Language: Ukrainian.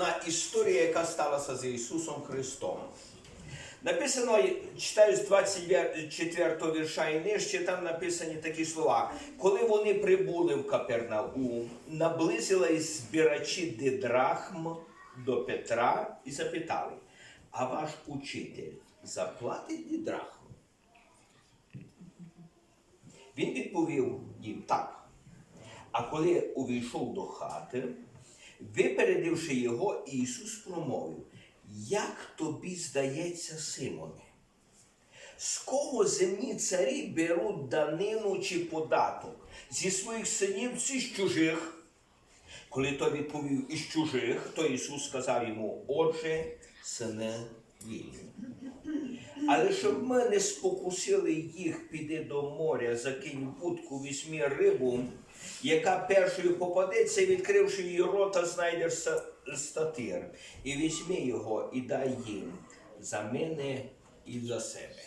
на історію, яка сталася з Ісусом Христом. Написано, читаю з 24 вірша і нижче, там написані такі слова. Коли вони прибули в Капернаум, наблизились збирачі дидрахм до Петра і запитали, а ваш учитель заплатить дидрахм? Він відповів їм так. А коли увійшов до хати, випередивши його, Ісус промовив, як тобі здається, Симоне? З кого земні царі беруть данину чи податок? Зі своїх синів чи з чужих? Коли той відповів із чужих, то Ісус сказав йому, отже, сине вільний. Але щоб ми не спокусили їх, піди до моря, закинь будку, візьмі рибу, яка першою попадеться, відкривши її рота, знайдеш статир. І візьми його і дай їм за мене і за себе.